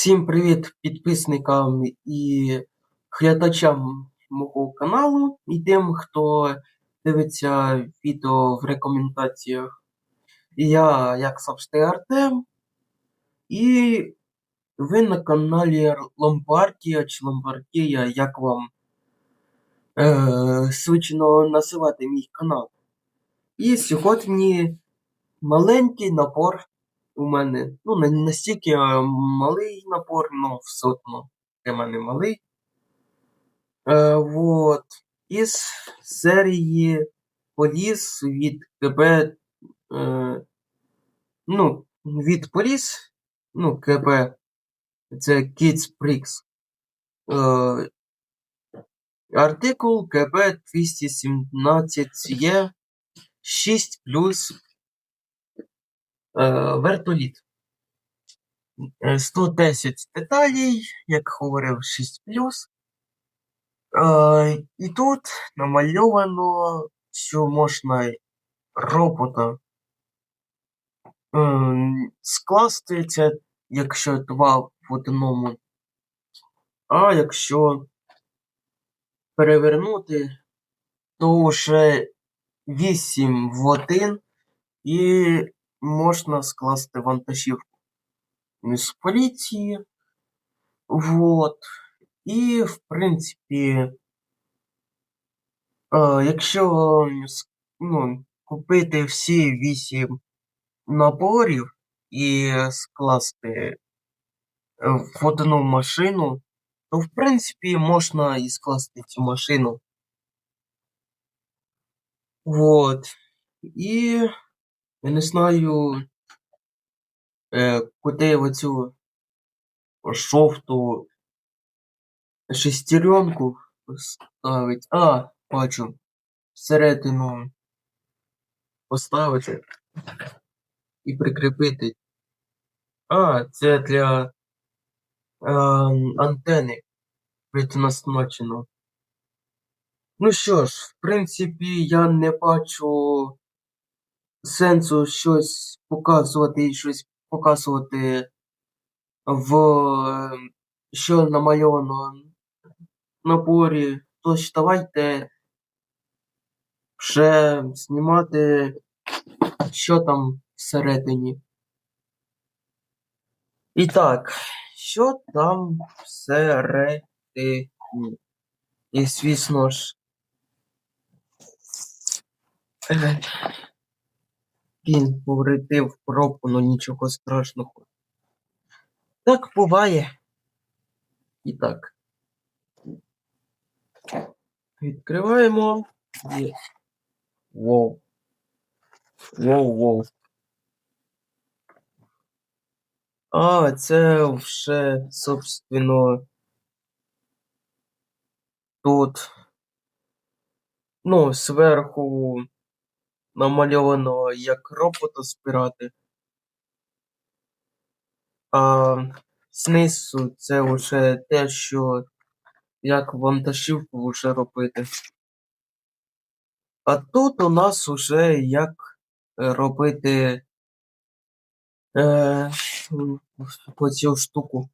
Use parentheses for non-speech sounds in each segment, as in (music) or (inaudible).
Всім привіт підписникам і глядачам мого каналу і тим, хто дивиться відео в рекомендаціях. Я, як завжди, Артем. І ви на каналі Ломбардія чи Ломбардія, як вам е, звично називати мій канал. І сьогодні маленький набор у мене. Ну, не настільки е, малий набор, але все одно для мене малий. Е, вот. Із серії Поліс від КБ. Е, ну, від Поліс, ну, КБ. Це Kids Prix. Е, артикул КБ 217 є 6 плюс вертоліт. Е, 110 деталей, як говорив, 6 плюс. Е, і тут намальовано, що можна робота ем, скласти це, якщо два в одному. А якщо перевернути, то вже 8 в один і можна скласти вантажівку з поліції. Вот. І, в принципі, е, якщо ну, купити всі 8 наборів і скласти е, в одну машину, то в принципі можна і скласти цю машину. Вот. І я не знаю, е, куди оцю жовту шестеренку поставить. А, бачу. Всередину поставити і прикріпити. А, це для е, антени предназначено. Ну що ж, в принципі, я не бачу сенсу щось показувати і щось показувати в що намальовано на наборі. Тож давайте вже знімати, що там всередині. І так, що там всередині? І звісно ж. Він повредив пробку, ну нічого страшного. Так буває. І так. Відкриваємо. І... Воу. Воу, воу. А, це вже, собственно, тут, ну, зверху намальовано, як робота збирати. А знизу це вже те, що як вантажівку вже робити. А тут у нас уже як е, робити е, оцю штуку.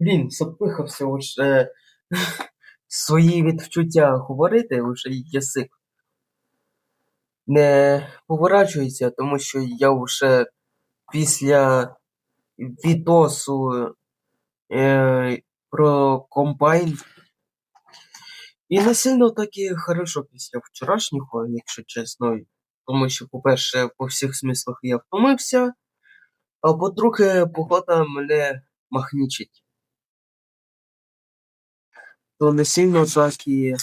Блін, запихався вже (laughs) свої відчуття говорити, вже язик не поворачується, тому що я вже після відосу е, про комбайн. І не сильно так і хорошо після вчорашнього, якщо чесно. Тому що, по-перше, по всіх смислах я втомився, а по-друге, погода мене махнічить. То не сильно так і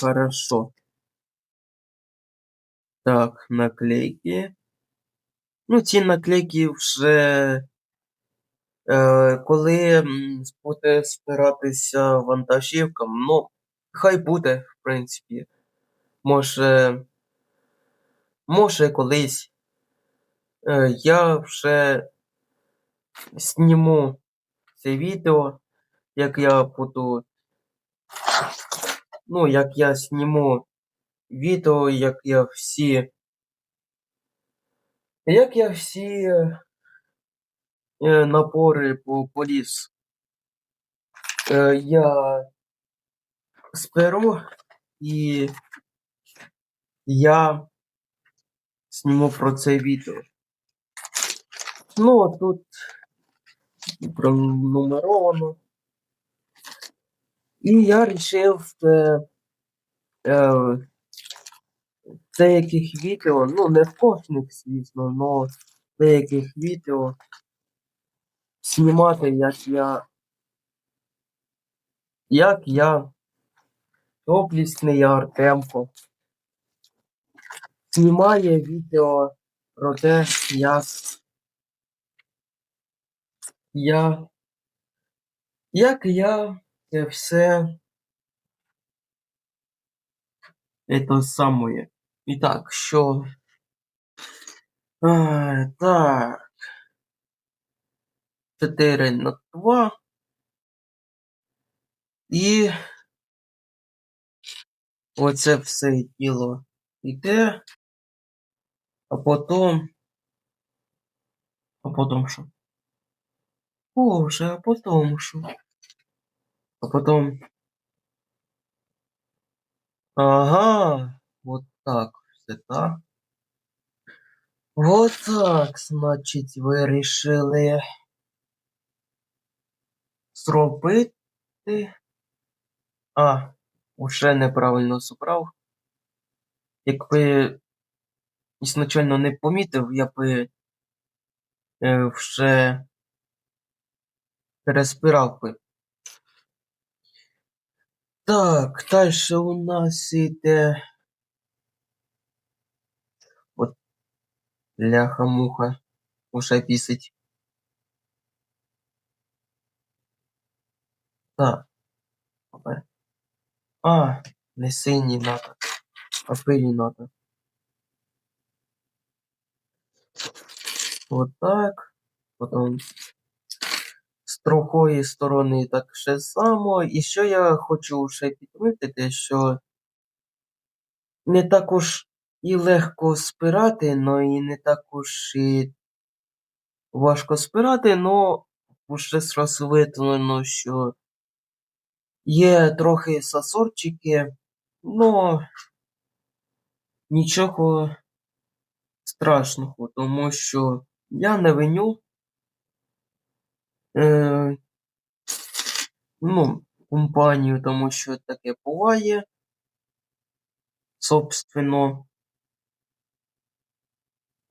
хорошо. Так, наклейки. Ну, ці наклейки вже е, коли буде збиратися вантажівкам, ну, хай буде, в принципі. Може, може колись е, я вже зніму це відео, як я буду. Ну, як я зніму відео, як я всі. Як я всі е, напори по поліс. Е, я зберу і я зніму про це відео. Ну, а тут пронумеровано. І я вирішив е, е, деяких відео, ну не в кожних, звісно, але деяких відео знімати, як я. Як я доблісний Артемко знімає відео про те, як я. Як я це все это самое. І так, що. А, так. 4 на 2. І оце все діло йде. А потім. А потім що? Боже, а потім що? А потім. Ага, вот так, все так. Вот так, значить, ви вирішили зробити. А, уже неправильно зібрав. Якби ізначально не помітив, я би е, вже переспирав би. Так, далі у нас іде. От ляха-муха уже пісить. Так. Опа. А, не синій надо, а пилі надо. Вот так. Потім з другої сторони так ще само. І що я хочу ще підмітити, що не також і легко спирати, но і не також і важко спирати, но вже зразу видно, що є трохи сасорчики, но нічого страшного, тому що я не виню. Е, ну, компанію, тому що таке буває. Собственно,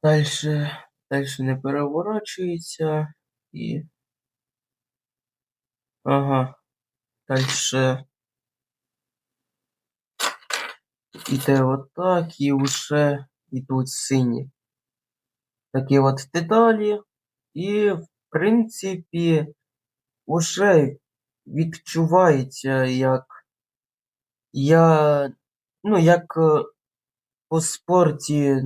дальше, дальше не переворачується і. Ага, дальше іде отак, і вже йдуть сині. Такі от деталі, і, в принципі, уже відчувається, як я, ну, як е, по спорті,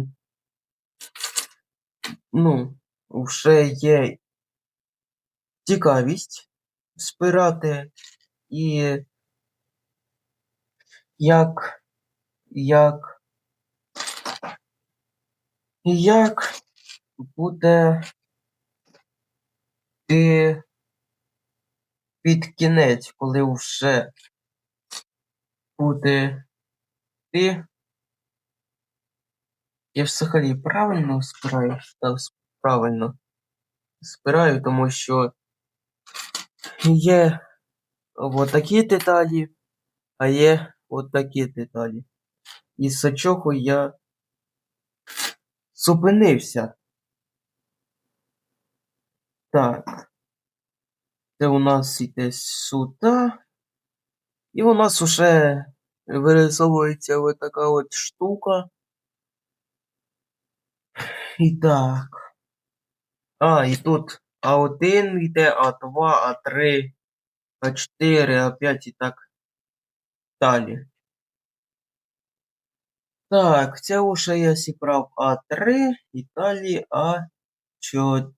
ну, вже є цікавість спирати і як, як, як буде ти під кінець, коли вже буде ти. Я взагалі правильно спираю? Так, правильно спираю, тому що є от такі деталі, а є от такі деталі. Із-за чого я зупинився. Так. Це у нас іде сюди. І у нас уже вирисовується ось така от штука. І так. А, і тут А1 йде, А2, А3, А4, А5 і так далі. Так, це уже я зібрав А3 і далі А4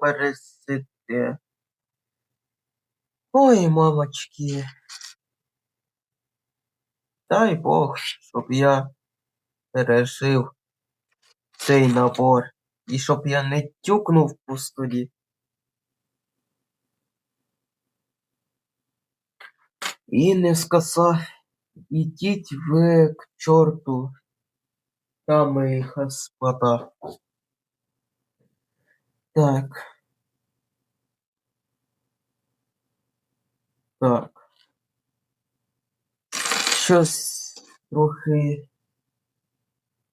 пересити. Ой, мамочки. Дай Бог, щоб я пережив цей набор. І щоб я не тюкнув по столі. І не сказав, ідіть ви к чорту, дамы и господа. Так. Так. Щось трохи.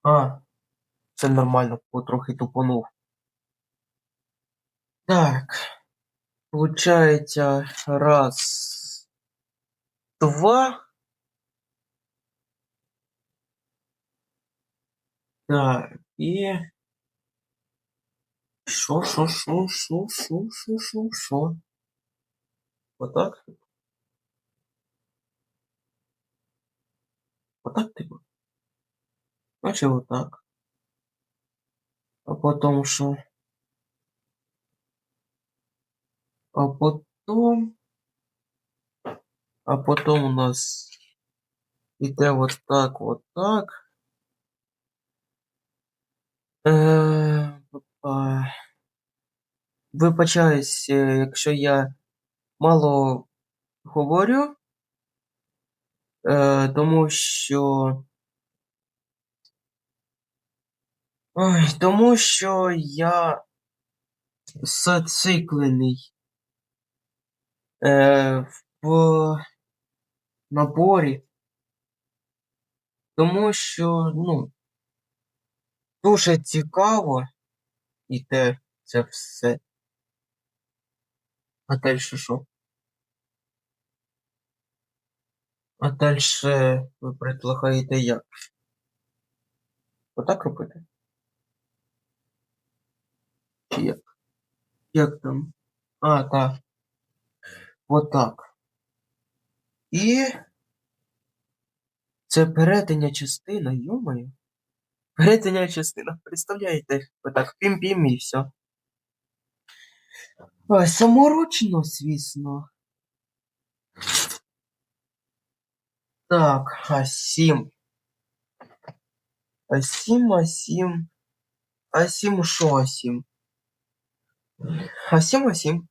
А, це нормально, потрохи тупонув. Так. Получається, раз, два. Так, і. Що, що, що, що, що, що, що, що? Отак? Отак типу? Наче отак. А потом що? А потом... А потом у нас іде вот так, вот так. А, Вибачаюсь, е, якщо я мало говорю, е, тому що. Ой, тому що я зациклений е, в наборі, тому що, ну, дуже цікаво іде це все. А далі що? А далі ви предлагаєте як? Отак робити? Чи як? Як там? А, так. Отак. І. Це перетиня частина, йомаю. Перетиня частина. Представляєте, отак пім-пім і все. А, саморучно, звісно. Так, А сім, а сім. А сім, А7, що А7? Асім, асім.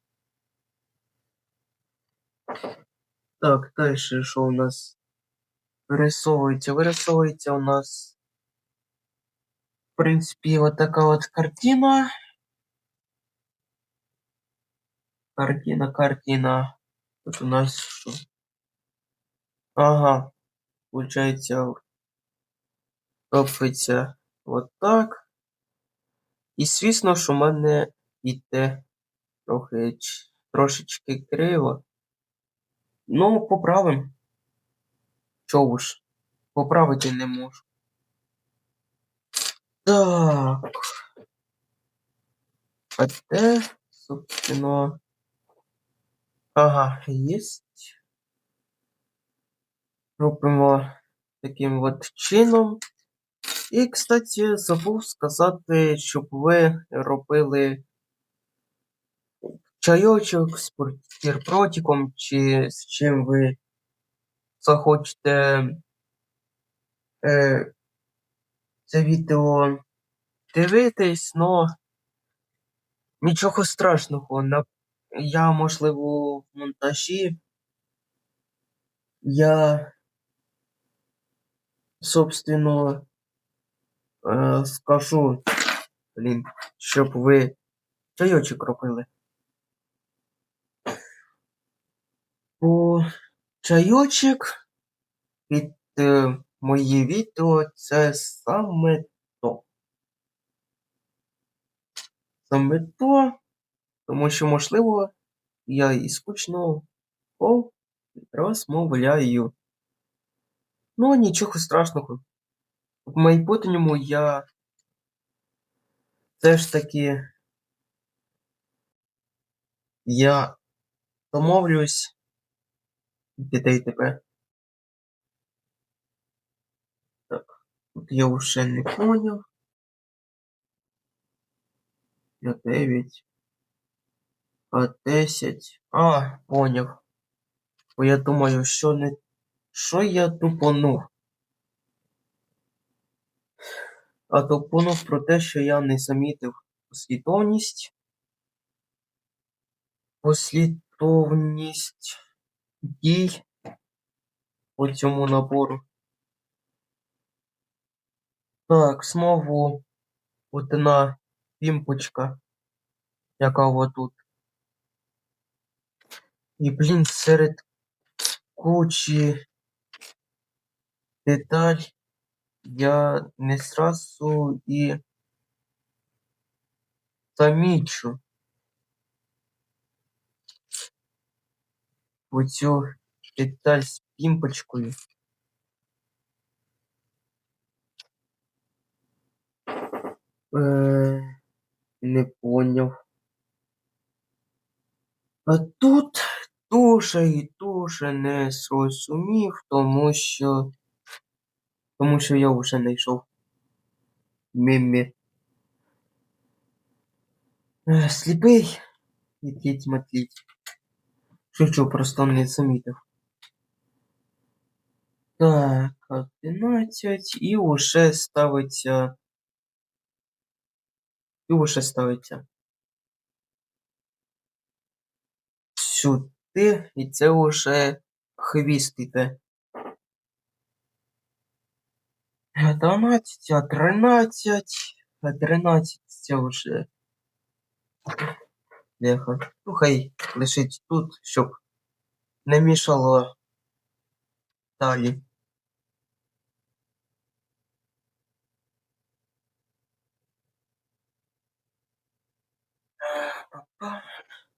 Так, дальше что у нас вирисовується? Вирисовується у нас, в принципе, вот такая вот картина. Картина, картина. Тут у нас что. Ага, получается, топиться вот так. І, звісно, що в мене йде трохи трошечки криво. Ну, поправим. Чого ж? Поправити не можу. Так. А де, собственно. Ага, єсть. Робимо таким от чином. І, кстати, забув сказати, щоб ви робили чайочок з пірпротиком, чи з чим ви захочете е, це відео дивитись, но нічого страшного. Я, можливо, в монтажі я, собственно, е, скажу, блін, щоб ви чайочок робили. Бо чайочок під е, мої відео це саме то. Саме то, тому що, можливо, я і скучно розмовляю. Ну, нічого страшного. В майбутньому я все ж таки я домовлюсь дітей тебе. Так, тут я вже не поняв. Я 9. А 10. А, поняв. Бо я думаю, що не. Що я тупонув? А тупонув про те, що я не замітив послідовність. Послідовність дій по цьому набору. Так, знову одна пімпочка, яка отут. І, блін, серед кучі деталь я не зразу і замічу оцю деталь з пімпочкою. Е, не поняв. А тут дуже і дуже не зрозумів, тому що тому що я вже знайшов мімі. Е, Сліпий який смотріть. Шучу, просто не замітив. Так, 11 і уже ставиться. І уже ставиться. Сюди, і це уже хвіст іде. 12, а 13, 13 це вже. Леха. Ну, хай лишить тут, щоб не мішало далі.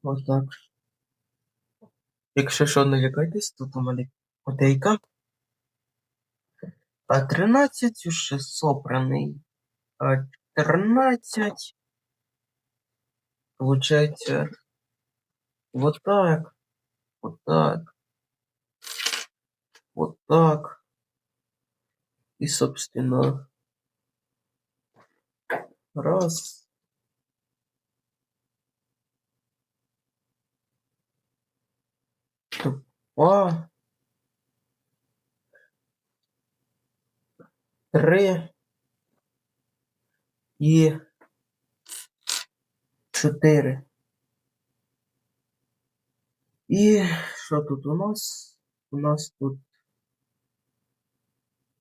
Ось так. Якщо що, не лякайтесь, тут у мене котейка. А 13 уже собраний. А 14 получается э, вот так, вот так, вот так. И, собственно, раз. Два. Три. И 4. І що тут у нас? У нас тут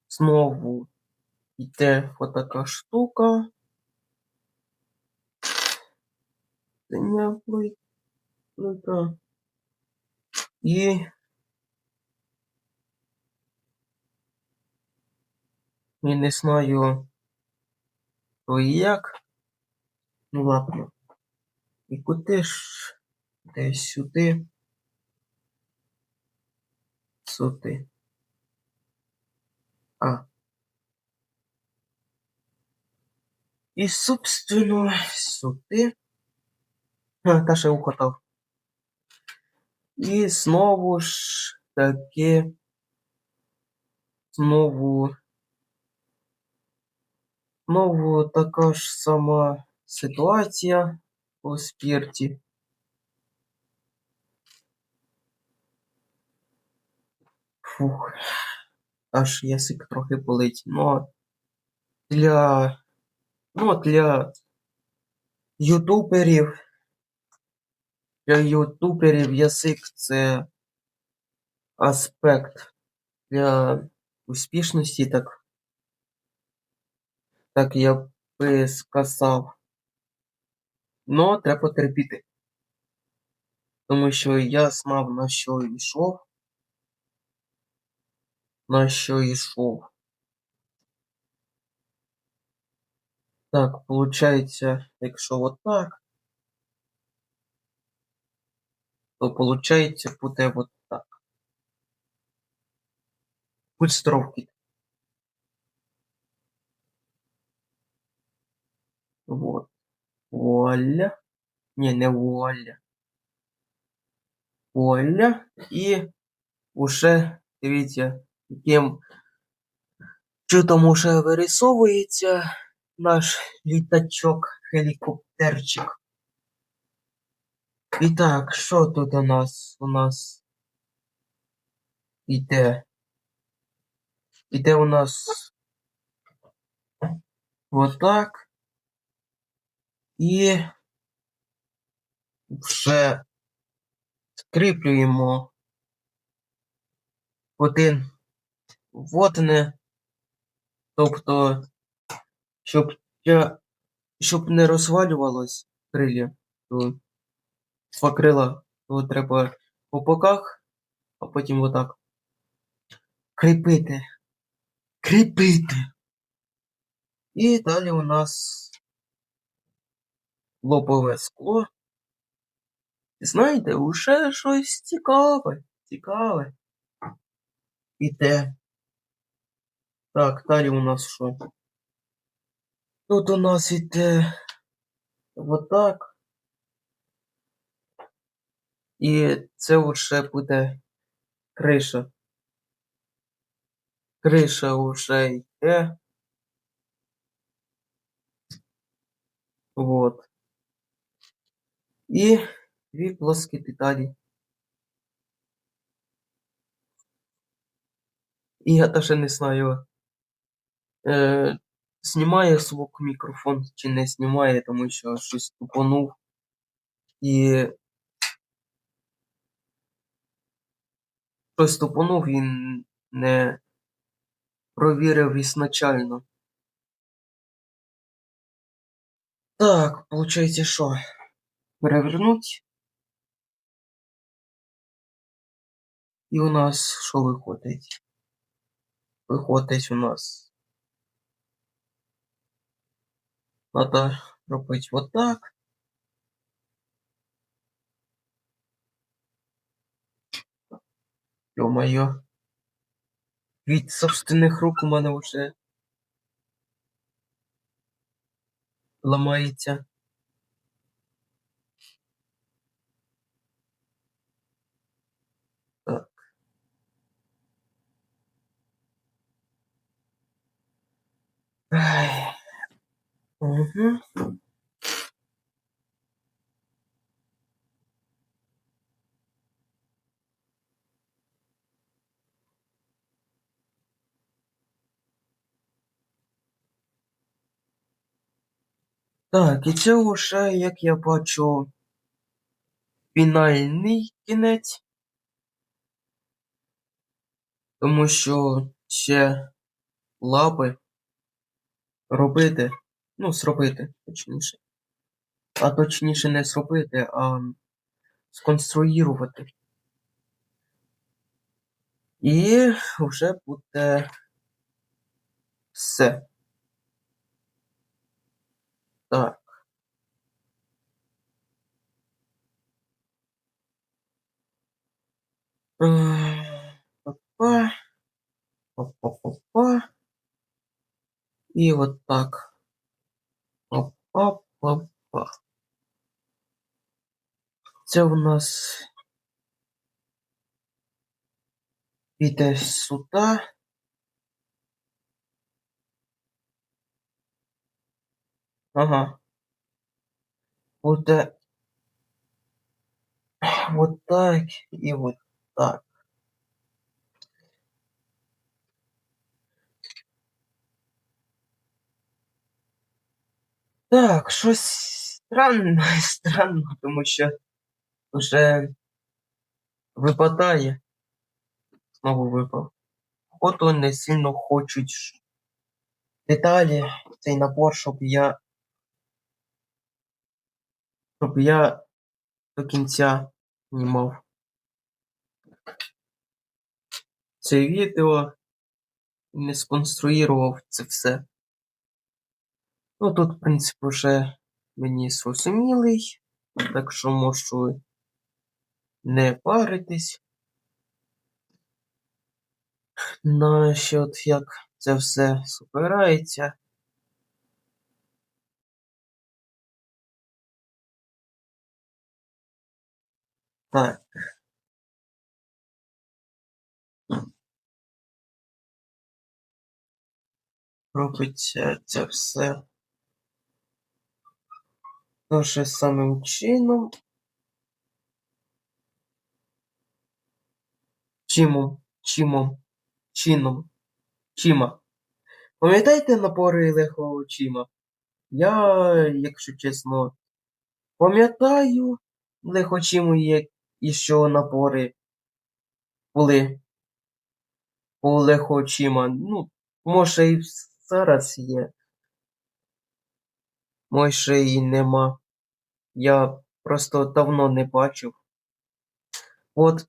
знову йде отака штука. Ну, І я не знаю, то як. Ну ладно. І куди ж десь сюди. Сюди. А. І, собственно, сюди. А, та ще укотав. І знову ж таки. Знову. Знову така ж сама ситуація по спірті. Фух, аж язик трохи болить. Но для, ну, для ютуберів, для ютуберів язик це аспект для успішності, так, так я би сказав. Но треба терпіти. Тому що я знав, на що йшов. На що йшов. Так, получається, якщо от так, то получається буде от так. Будь здоров. Вот. Вуаля. Не, не вуаля. Вуаля. І уже, дивіться, яким чудом уже вирисовується наш літачок, гелікоптерчик. І так, що тут у нас? У нас іде? Іде у нас вот так. І вже скріплюємо один в одне, тобто, щоб, я, щоб не розвалювалось крилля, то два крила, то треба по боках, а потім отак кріпити. Кріпити. І далі у нас лобове скло. Знаєте, уже щось цікаве, цікаве. Іде. Так, далі у нас що? Тут у нас іде отак. І це вже буде криша. Криша вже йде. Вот. І дві плоскі деталі. І я даже не знаю, е, знімає звук мікрофон чи не знімає, тому що щось тупонув. І щось тупонув і не провірив ізначально. Так, получається, що? Перевернуть. І у нас що виходить? Виходить у нас. Надо робити вот так. Ё-моё. Від собственних рук у мене вже ламається. Так. Ай. Так, і це вже, як я бачу, фінальний кінець. Тому що ще лапи робити, ну, зробити, точніше. А точніше не зробити, а сконструювати. І вже буде все. Так. Па-па. Па-па-па-па. І от так. Па-па-па-па. Це у нас піде сюди. Ага. Буде вот так і вот так. Так, щось странно, (laughs) странно, тому що вже випадає. Знову випав. Фото не сильно хочуть деталі, цей набор, щоб я. Щоб я до кінця знімав це відео не сконструював це все. Ну тут, в принципі, вже мені зрозумілий, так що можу не паритись. Насчет як це все збирається. Так. Робиться це все дуже самим чином. Чимом, чимом, чином, чима. Пам'ятаєте напори легкого чима? Я, якщо чесно, пам'ятаю, лихочі є і що напори були по лихочима. Ну, може і зараз є. Може і нема. Я просто давно не бачив. От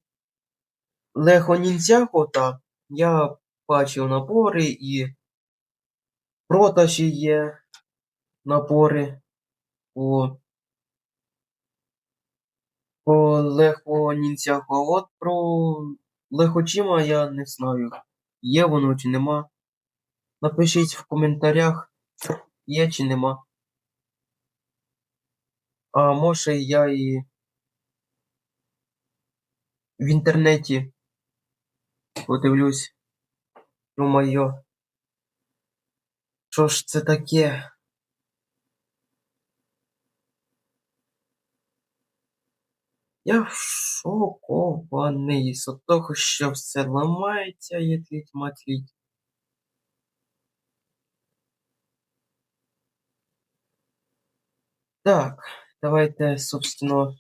Лехо Ніндзяго, я бачив набори і продажі є набори по, по Лехо Ніндзяго. А от про Лехочима я не знаю, є воно чи нема. Напишіть в коментарях, є чи нема. А може я і в інтернеті подивлюсь. Думаю, що ж це таке? Я шокований з того, що все ламається, як літь матліть. Так, давайте, собственно.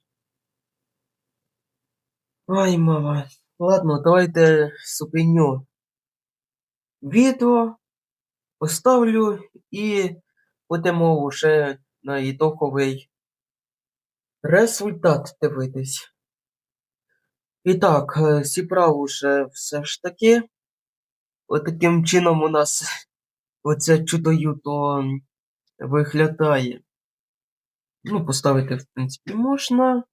Ой, мама. Ладно, давайте зупиню відео, поставлю і будемо вже на ітоговий результат дивитись. І так, е, зібрав уже все ж таки. Отаким чином у нас оце чудо-юто виглядає. Ну, поставити, в принципі, можна.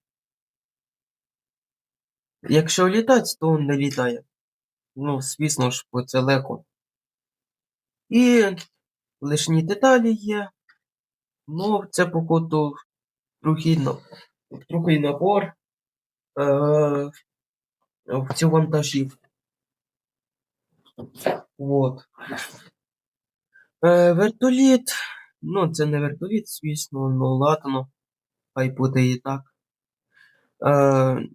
Якщо літать, то не літає. Ну, звісно ж, бо це легко. І лишні деталі є. Ну, це, походу, другий, другий набор е- в цю вантажівку. Вот. Е, вертоліт. Ну, це не вертоліт, звісно, ну ладно. Хай буде і так. Е,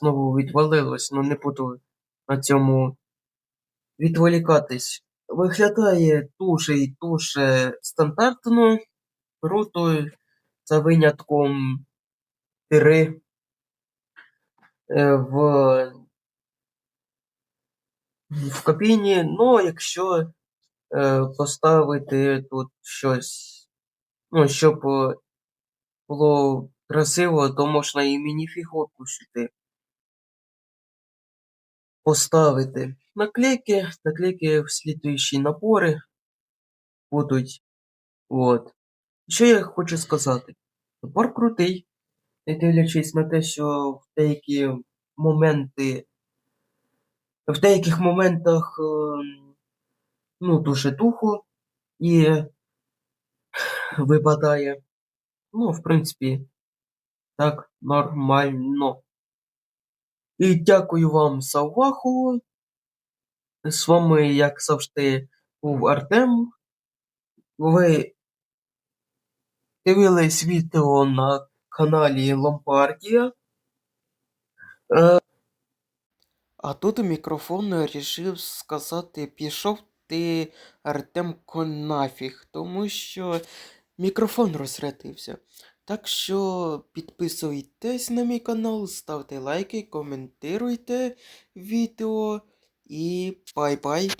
знову відвалилось, ну не буду на цьому відволікатись. Виглядає дуже і дуже стандартно, круто, за винятком тири е, в, в кабіні. Ну, якщо поставити тут щось, ну, щоб е, було красиво, то можна і мініфігурку сюди поставити. Наклейки, наклейки в слідуючі набори будуть. От. Що я хочу сказати? Набор крутий, не дивлячись на те, що в деякі моменти, в деяких моментах ем, ну, дуже духу і випадає. Ну, в принципі, так нормально. І дякую вам за увагу. З вами, як завжди, був Артем. Ви дивились відео на каналі Ломбардія. Е, А тут мікрофон вирішив сказати, пішов ти Артемко нафіг, тому що мікрофон розрядився. Так що підписуйтесь на мій канал, ставте лайки, коментуйте відео і бай-бай.